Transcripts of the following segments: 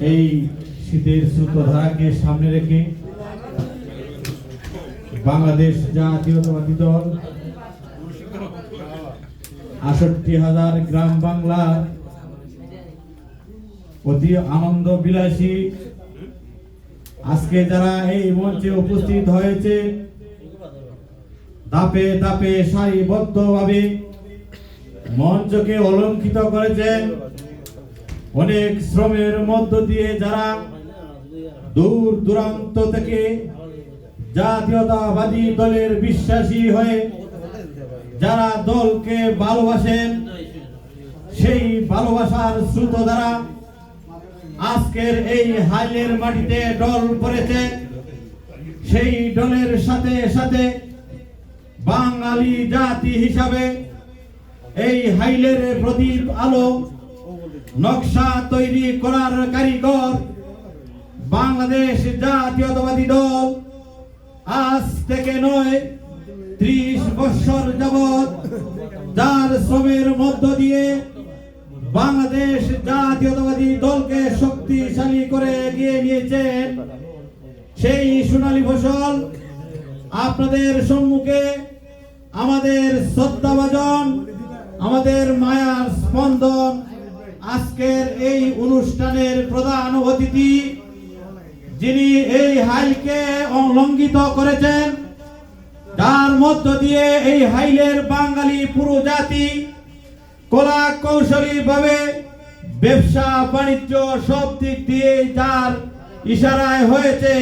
এই শীতের সুতরাকে সামনে রেখে বাংলাদেশ জাতীয়তাবাদী দল আষট্টি হাজার গ্রাম বাংলা অতি আনন্দ বিলাসী আজকে যারা এই মঞ্চে উপস্থিত হয়েছে, দাপে দাপে সারিবদ্ধভাবে ভাবে মঞ্চকে অলঙ্কিত করেছেন অনেক শ্রমের মধ্য দিয়ে যারা দূর দূরান্ত থেকে জাতীয়তাবাদী দলের বিশ্বাসী হয়ে যারা দলকে ভালোবাসেন, সেই ভালোবাসার স্রোত দ্বারা আজকের এই হাইলের মাটিতে ডল পড়েছে। সেই ডলের সাথে সাথে বাঙালি জাতি হিসাবে এই হাইলের প্রদীপ আলো নকশা তৈরি করার কারিগর বাংলাদেশ জাতীয়তাবাদী দল। আজ থেকে নয়, ত্রিশ বৎসর যাবৎ যার শ্রমের মধ্য দিয়ে বাংলাদেশ জাতীয়তাবাদী দলকে শক্তিশালী করে এগিয়ে নিয়েছেন সেই সোনালী ফসল আপনাদের সম্মুখে, আমাদের শ্রদ্ধাভাজন আমাদের মায়ার স্পন্দন আজকের এই অনুষ্ঠানের প্রধান অতিথি, যিনি এই হাইলকে অলঙ্ঘিত করেছেন তার মধ্য দিয়ে এই হাইলের বাঙালি পুরো জাতি কলা কৌশলী ভাবে ব্যবসা, বাণিজ্য সব দিক দিয়ে যার ইশারায় হয়েছে।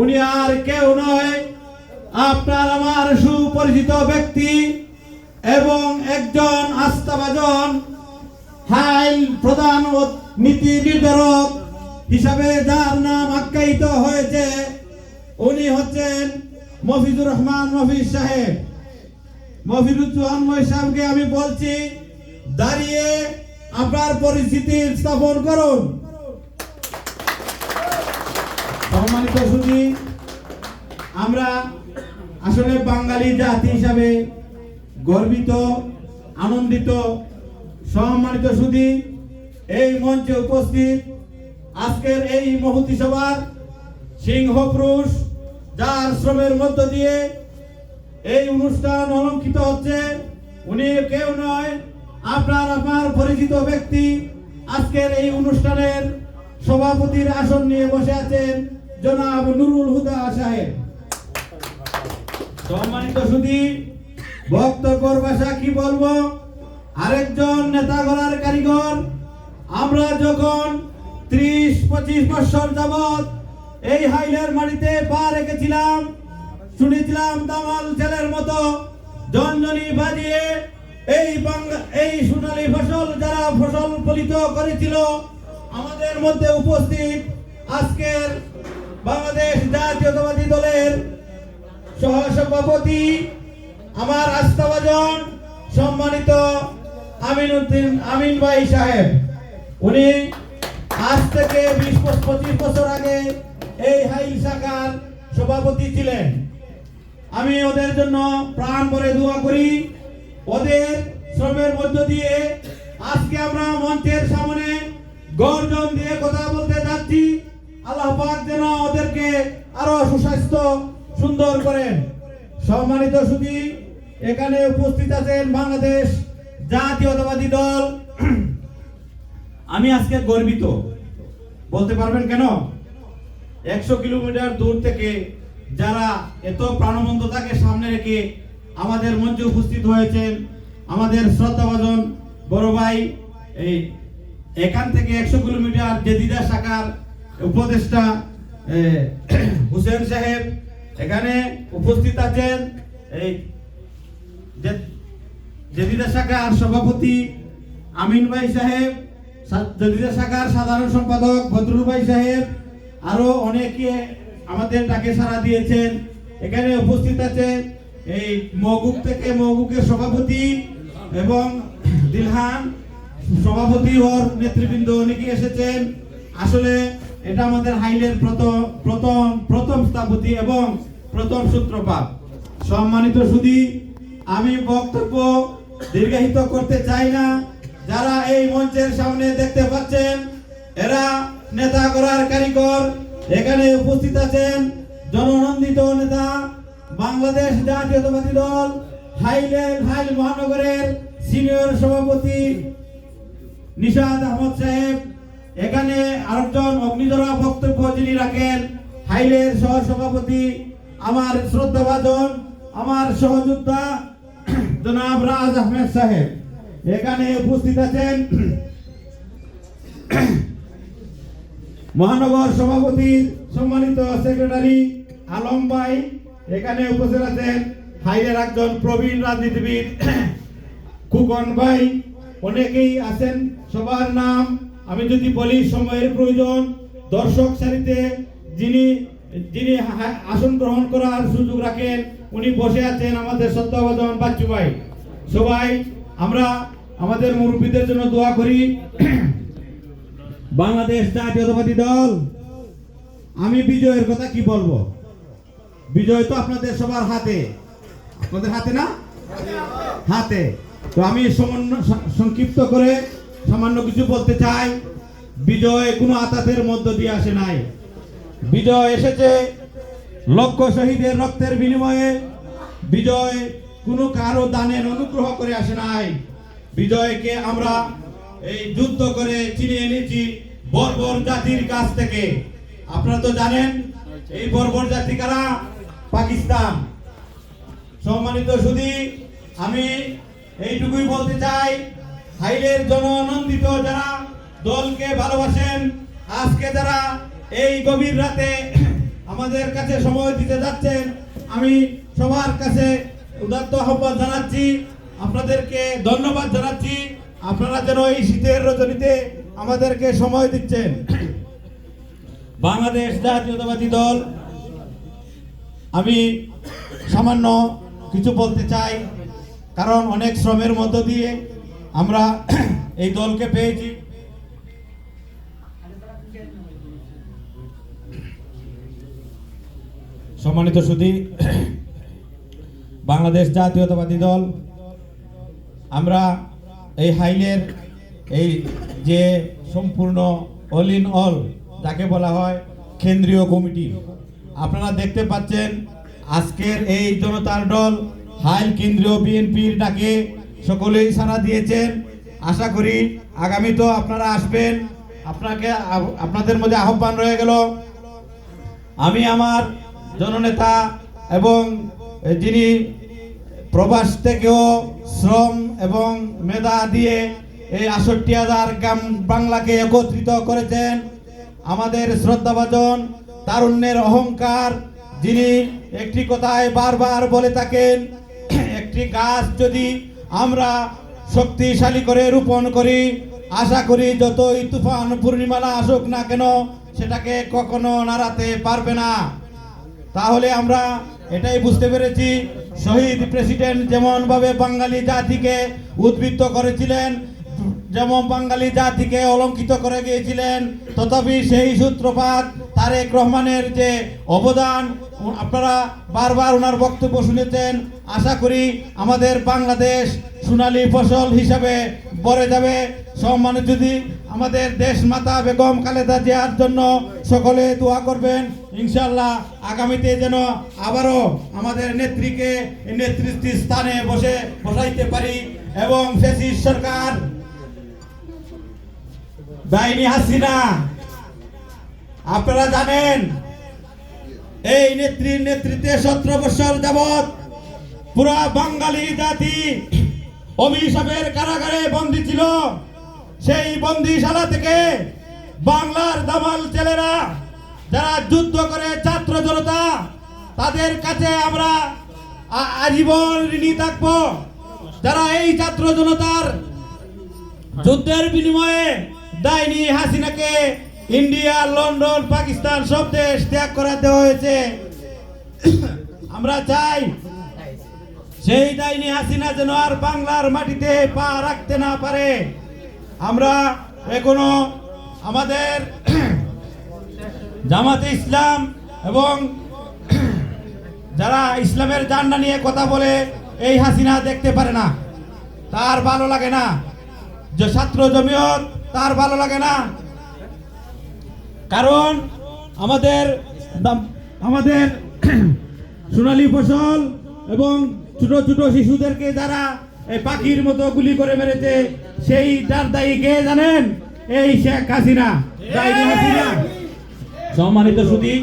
উনি আর কেউ নয়, আপনার আমার সুপরিচিত ব্যক্তি। এবং একজন আস্থাভাজন হাইল প্রধান নীতি নির্ধারক হিসাবে যার নাম আখ্যায়িত হয়েছে, উনি হচ্ছেন মফিজুর রহমান মফিজ সাহেব। মফিজুজ্জামান সাহেবকে আমি বলছি, দাঁড়িয়ে আপনার পরিস্থিতি স্থাপন করুন। সম্মানিত সুধী আমরা আসলে বাঙালি জাতি হিসাবে গর্বিত, আনন্দিত, সম্মানিত সুধী এই মঞ্চে উপস্থিত আজকের এই মহতি সভার সিংহ পুরুষ যার শ্রমের মধ্য দিয়ে এই অনুষ্ঠান অলঙ্কিত হচ্ছে, উনি কেউ নয়, আপনার আপনার পরিচিত ব্যক্তি আজকের এই অনুষ্ঠানের সভাপতির আসন নিয়ে বসে আছেন জনাব নুরুল হুদা সাহেব। সম্মানিত সুধী বক্তব্যর ভাষা কি বলব? আরেকজন নেতা গড়ার কারিগর, আমরা যখন ত্রিশ, পঁচিশ বছর যাবৎ এই হাইলের মাটিতে পা রেখেছিলাম, শুনেছিলাম দামাল ছেলের মতো জনজনি বাজিয়ে এই বাংলা, এই সোনালী ফসল যারা ফসল ফলিত করেছিল, আমাদের মধ্যে উপস্থিত আজকের বাংলাদেশ জাতীয়তাবাদী দলের সহসভাপতি আমার আস্থাভাজন সম্মানিত আমিন উদ্দিন আমিন ভাই সাহেব। উনি আজ থেকে বিশ পঁচিশ বছর আগে এই হাই শাখার সভাপতি ছিলেন। আমি ওদের জন্য প্রাণ ভরে দোয়া করি। ওদের শ্রমের মধ্য দিয়ে আজকে আমরা মঞ্চের সামনে গর্জন দিয়ে কথা বলতে যাচ্ছি। আল্লাহ পাক যেন ওদেরকে আরও সুস্বাস্থ্য সুন্দর করেন। সম্মানিত সুধী এখানে উপস্থিত আছেন বাংলাদেশ জাতীয়তাবাদী দল। আমি আজকে গর্বিত। বলতে পারবেন কেন? একশো কিলোমিটার দূর থেকে যারা এত প্রাণবন্ততাকে সামনে রেখে আমাদের মঞ্চে উপস্থিত হয়েছেন, আমাদের শ্রদ্ধাভাজন বড় ভাই, এই এখান থেকে একশো কিলোমিটার জেদিদা শাখার উপদেষ্টা হুসেন সাহেব, এখানে উপস্থিত আছেন, এই যে জেদিদা শাখার সভাপতি আমিন ভাই সাহেব জেদিদা শাখার সাধারণ সম্পাদক বদরুল ভাই সাহেব, আরও অনেকে আমাদের ডাকে সাড়া দিয়েছেন। এখানে উপস্থিত আছে এই মহগুক থেকে মহগুকের সভাপতি এবং দিলহান সভাপতি ওর নেতৃবৃন্দ অনেকে এসেছেন। আসলে এটা আমাদের হাইলের প্রথম প্রথম প্রথম স্থাপতি এবং প্রথম সূত্রপাত। সম্মানিত সুদী আমি বক্তব্য দীর্ঘায়িত করতে চাই না। যারা এই মঞ্চের সামনে দেখতে পাচ্ছেন, এরা নেতা করার কারিগর। এখানে উপস্থিত আছেন জননন্দিত নেতা, বাংলাদেশ জাতীয়তাবাদী দল হাইলের হাইল মহানগরের সিনিয়র সভাপতি নিশাদ আহমদ সাহেব। এখানে আরেকজন অগ্নিধরা বক্তব্য যিনি রাখেন, হাইলের সহ সভাপতি আমার শ্রদ্ধাভাজন, আমার সহযোদ্ধা জনাব রাজ আহমেদ সাহেব, এখানে উপস্থিত আছেন মহানগর সভাপতি সম্মানিত সেক্রেটারি আলম ভাই, এখানে উপস্থিত আছেন হাইলের একজন প্রবীণ রাজনীতিবিদ খুকন ভাই, অনেকেই আছেন, সবার নাম আমি যদি বলি সময়ের প্রয়োজন, দর্শক সারিতে যিনি যিনি আসন গ্রহণ করার সুযোগ রাখেন উনি বসে আছেন আমাদের সত্যাবধান বাচ্চু ভাই। সবাই, আমরা আমাদের মুরব্বীদের জন্য দোয়া করি। বাংলাদেশ জাতীয়তাবাদী দল, আমি বিজয়ের কথা কি বলব? বিজয় তো আপনাদের সবার হাতে। আপনাদের হাতে না? হাতে। তো আমি সংক্ষিপ্ত করে সামান্য কিছু বলতে চাই। বিজয় কোনো আতাতের মধ্য দিয়ে আসে নাই। বিজয় এসেছে লক্ষ শহীদের রক্তের বিনিময়ে বিজয় কোনো কারও দানের অনুগ্রহ করে আসে নাই। বিজয়কে আমরা এই যুদ্ধ করে চিনে এনেছি বর্বর জাতির কাছ থেকে। আপনারা তো জানেন, এই বর্বর জাতি কারা? পাকিস্তান। সম্মানিত সুধী, আমি এইটুকুই বলতে চাই, হাইলের জননন্দিত যারা দলকে ভালোবাসেন, আজকে যারা এই গভীর রাতে আমাদের কাছে সময় দিতে যাচ্ছেন, আমি সবার কাছে উদাত্ত আহ্বান জানাচ্ছি, আপনাদেরকে ধন্যবাদ জানাচ্ছি, আপনারা যেন এই শীতের রজনীতে আমাদেরকে সময় দিচ্ছেন। বাংলাদেশ জাতীয়তাবাদী দল, আমি সামান্য কিছু বলতে চাই, কারণ অনেক শ্রমের মধ্য দিয়ে আমরা এই দলকে পেয়েছি। সম্মানিত সুধী, বাংলাদেশ জাতীয়তাবাদী দল, আমরা এই হাইলের এই যে সম্পূর্ণ অল ইন অল যাকে বলা হয় কেন্দ্রীয় কমিটি। আপনারা দেখতে পাচ্ছেন আজকের এই জনতার দল হাইল কেন্দ্রীয় বিএনপির ডাকে সকলেই সাড়া দিয়েছেন। আশা করি আগামী তো আপনারা আসবেন। আপনাকে আপনাদের মধ্যে আহ্বান রয়ে গেল। আমি আমার জননেতা এবং যিনি প্রবাস থেকেও শ্রম এবং মেধা দিয়ে এই আষট্টি হাজার গ্রাম বাংলাকে একত্রিত করেছেন, আমাদের শ্রদ্ধাভাজন তারুণ্যের অহংকার, যিনি একটি কথায় বারবার বলে থাকেন, একটি গাছ যদি আমরা শক্তিশালী করে রোপণ করি, আশা করি যতই তুফান পূর্ণিমালা আসুক না কেন, সেটাকে কখনো নাড়াতে পারবে না। তাহলে আমরা এটাই বুঝতে পেরেছি। শহীদ প্রেসিডেন্ট যেমন ভাবে বাঙালি জাতিকে উদ্বৃত্ত করেছিলেন, যেমন বাঙালি জাতিকে অলঙ্কিত করে গিয়েছিলেন, তথাপি সেই সূত্রপাত তারেক রহমানের যে অবদান, আপনারা বারবার ওনার বক্তব্য শুনেছেন। আশা করি আমাদের বাংলাদেশ সোনালী ফসল হিসাবে বড়ে যাবে। সম্মানে যদি আমাদের দেশ মাতা বেগম খালেদা জিয়ার জন্য সকলে দোয়া করবেন ইনশাল্লাহ আগামীতে যেন আবারও আমাদের নেত্রীকে নেতৃত্ব স্থানে বসে, বসাইতে পারি এবং ফেসিস সরকার ডাইনি হাসিনা, আপনারা জানেন, এই নেত্রীর নেতৃত্বে সতেরো বছর যাবৎ পুরা বাঙালি জাতি অভিশাপের কারাগারে বন্দী ছিল। সেই বন্দিশালা থেকে বাংলার দামাল ছেলেরা যারা যুদ্ধ করে ছাত্র জনতা, তাদের কাছে আমরা আজীবন ঋণী থাকব। যারা এই ছাত্র জনতার যুদ্ধের বিনিময়ে ডাইনি হাসিনাকে ইন্ডিয়া, লন্ডন, পাকিস্তান সব দেশ ত্যাগ করাতে হয়েছে। আমরা চাই সেই ডাইনি হাসিনা যেন আর বাংলার মাটিতে পা রাখতে না পারে, আমরা এখনও আমাদের জামাতে ইসলাম এবং যারা ইসলামের জান্ডা নিয়ে কথা বলে, এই হাসিনা দেখতে পারে না। তার ভালো লাগে না। যে ছাত্র জমিয়ত, তার ভালো লাগে না। কারণ আমাদের আমাদের সোনালী ফসল এবং ছোট ছোট শিশুদেরকে যারা পাখির মতো গুলি করে মেরেছে, সেই যার দায়ী কে জানেন? এই শেখ হাসিনা। সম্মানিত সুদী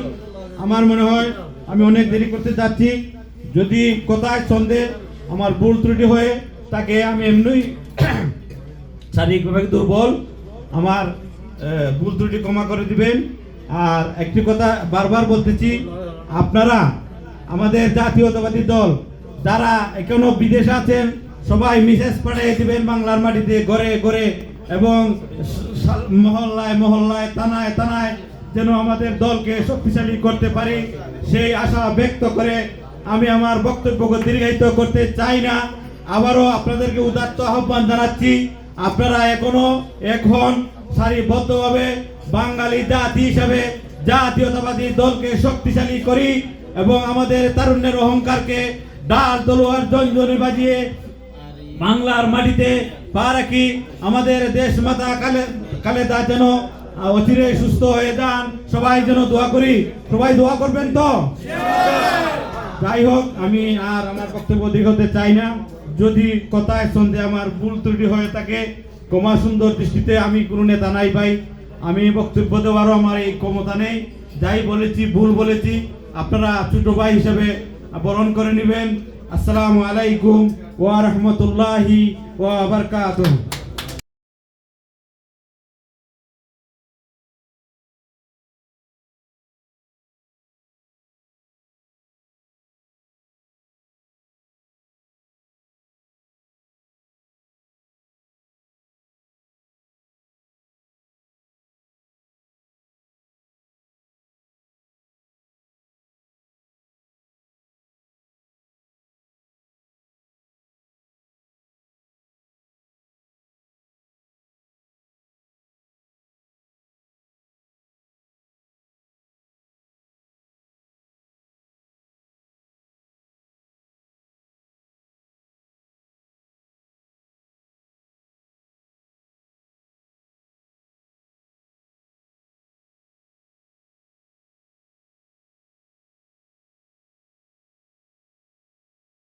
আমার মনে হয় আমি অনেক দেরি করতে যাচ্ছি। যদি কোথায় সন্দেহ আমার ভুল ত্রুটি হয়ে, তাকে আমি এমনি শারীরিকভাবে দুর্বল, আমার ভুল ত্রুটি ক্ষমা করে দিবেন। আর একটি কথা বারবার বলতেছি, আপনারা আমাদের জাতীয়তাবাদী দল যারা এখনও বিদেশে আছেন, সবাই মেসেজ পাঠিয়ে দিবেন বাংলার মাটিতে ঘরে ঘরে এবং মহল্লায় মহল্লায়, থানায় থানায় যেন আমাদের দলকে শক্তিশালী করতে পারি। সেই আশা ব্যক্ত করে আমি আমার বক্তব্যকে দীর্ঘায়িত করতে চাই না। আবারও আপনাদেরকে উদাত্ত আহ্বান জানাচ্ছি। আপনারা এখনও এখন সারিবদ্ধভাবে বাঙালি জাতি হিসাবে জাতীয়তাবাদী দলকে শক্তিশালী করি এবং আমাদের তারুণ্যের অহংকারকে ডাল তলোয়ার জঞ্জনি বাজিয়ে বাংলার মাটিতে পা রাখি আমাদের দেশ মাতা কালে, কালেদা যেন অচিরে সুস্থ হয়ে যান। সবাই যেন দোয়া করি। সবাই দোয়া করবেন তো? যাই হোক আমি আর আমার বক্তব্য দীর্ঘতে চাই না। যদি কথায় সন্ধে আমার ভুল ত্রুটি হয়ে থাকে কমা সুন্দর দৃষ্টিতে আমি কোনো নেতা নাই ভাই। আমি বক্তব্য দেওয়ারও আমার এই ক্ষমতা নেই। যাই বলেছি, ভুল বলেছি, আপনারা ছোট ভাই হিসেবে বরণ করে নেবেন। আসসালামু আলাইকুম ওয়া রাহমাতুল্লাহি ওয়া বারাকাতুহু।